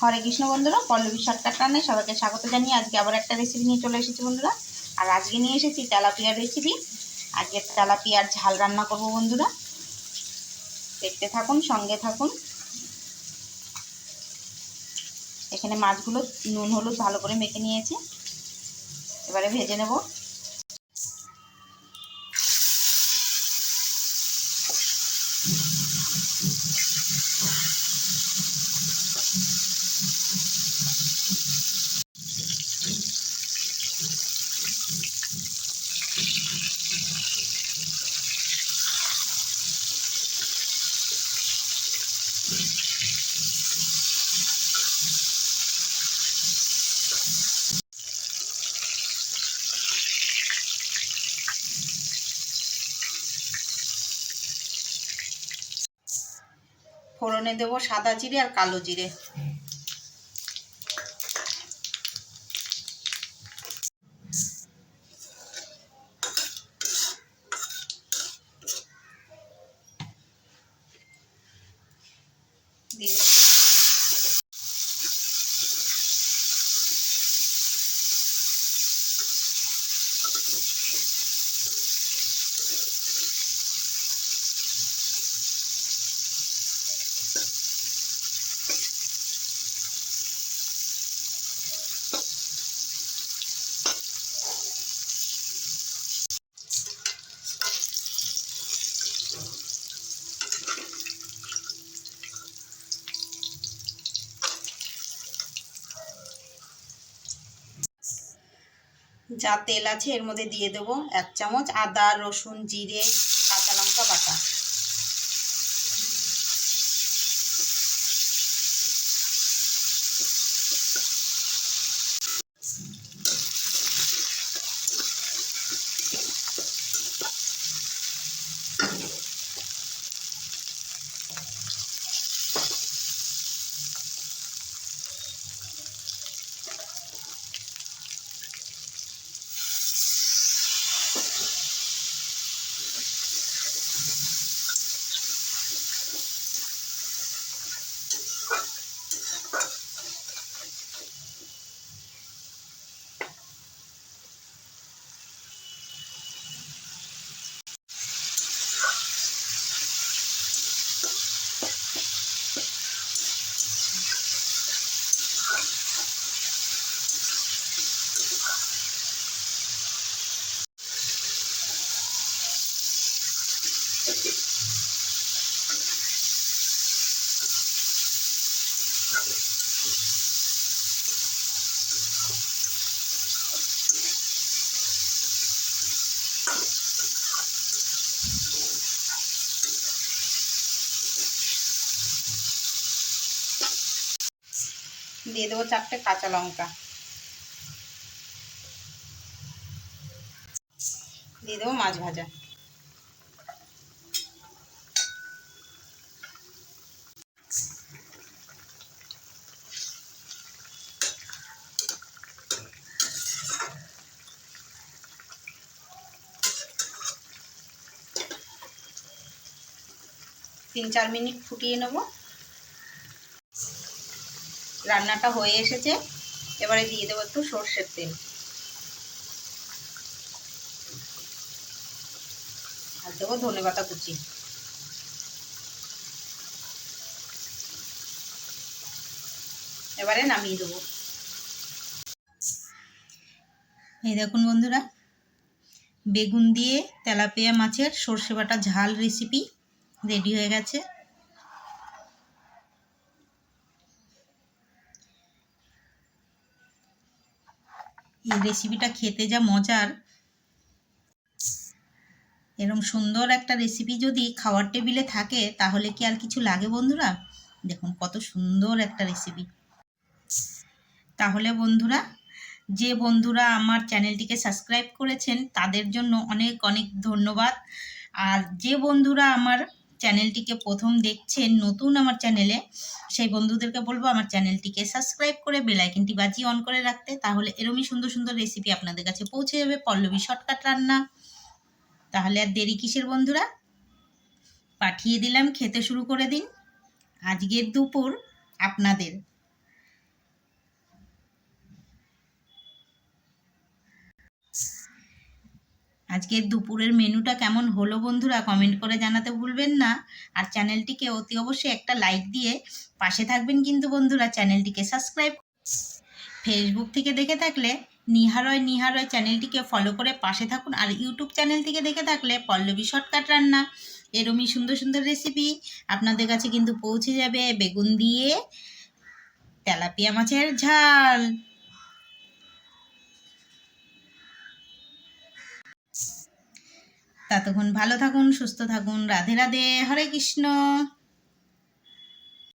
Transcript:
হরে কৃষ্ণ বন্ধুরা, পল্লবী শর্টকাট রান্নায় সবাইকে স্বাগত জানিয়ে আজকে আবার একটা রেসিপি নিয়ে চলে এসেছি বন্ধুরা। আর আজকে নিয়ে এসেছি তেলাপিয়ার রেসিপি আজকে তেলাপিয়ার ঝাল রান্না করব বন্ধুরা। দেখতে থাকুন, সঙ্গে থাকুন। এখানে মাছগুলো নুন, হলুদ ভালো করে মেখে নিয়েছি। এবারে ভেজে নেব। ফোড়নে দেবো সাদা জিরে আর কালো জিরে দিয়ে দেব যা তেল আছে এর মধ্যে দিয়ে দেবো এক চামচ আদা রসুন জিরে কাঁচা লঙ্কা বাটা দিয়ে দেবো চারটে কাঁচা লঙ্কা। দিয়ে দেবো মাছ ভাজা। তিন চার মিনিট ফুটিয়ে নেব। রান্নাটা হয়ে এসেছে। এবারে দিয়ে দেবো একটু সর্ষের তেল। আর দেবো ধনে পাতা কুচি। এবারে নামিয়ে দেবো। এই দেখুন বন্ধুরা, বেগুন দিয়ে তেলাপিয়া মাছের সর্ষে বাটা ঝাল রেসিপি রেডি হয়ে গেছে। এই রেসিপিটা খেতে যা মজার। এরকম সুন্দর একটা রেসিপি যদি খাওয়ার টেবিলে থাকে, তাহলে কি আর কিছু লাগে বন্ধুরা? দেখুন কত সুন্দর একটা রেসিপি তাহলে বন্ধুরা, যে বন্ধুরা আমার চ্যানেলটিকে সাবস্ক্রাইব করেছেন, তাদের জন্য অনেক অনেক ধন্যবাদ। আর যে বন্ধুরা আমার চ্যানেলটিকে প্রথম দেখছেন, নতুন আমার চ্যানেলে, সেই বন্ধুদেরকে বলব আমার চ্যানেলটিকে সাবস্ক্রাইব করে বেলাইকিনটি বাজি অন করে রাখতে, তাহলে এরমই সুন্দর সুন্দর রেসিপি আপনাদের কাছে পৌঁছে যাবে। পল্লবী শর্টকাট রান্না। তাহলে আর দেরি কিসের বন্ধুরা? পাঠিয়ে দিলাম, খেতে শুরু করে দিন। আজকের দুপুর আপনাদের। আজকের দুপুরের মেনুটা কেমন হলো বন্ধুরা কমেন্ট করে জানাতে ভুলবেন না। আর চ্যানেলটিকে অতি অবশ্যই একটা লাইক দিয়ে পাশে থাকবেন কিন্তু বন্ধুরা চ্যানেলটিকে সাবস্ক্রাইব ফেসবুক থেকে দেখে থাকলে নিহারয় নিহারয় চ্যানেলটিকে ফলো করে পাশে থাকুন। আর ইউটিউব চ্যানেল থেকে দেখে থাকলে পল্লবী শর্টকাট রান্না, এরমই সুন্দর সুন্দর রেসিপি আপনাদের কাছে কিন্তু পৌঁছে যাবে। বেগুন দিয়ে তেলাপিয়া মাছের ঝাল। ততক্ষণ ভালো থাকুন সুস্থ থাকুন। রাধে রাধে হরে কৃষ্ণ।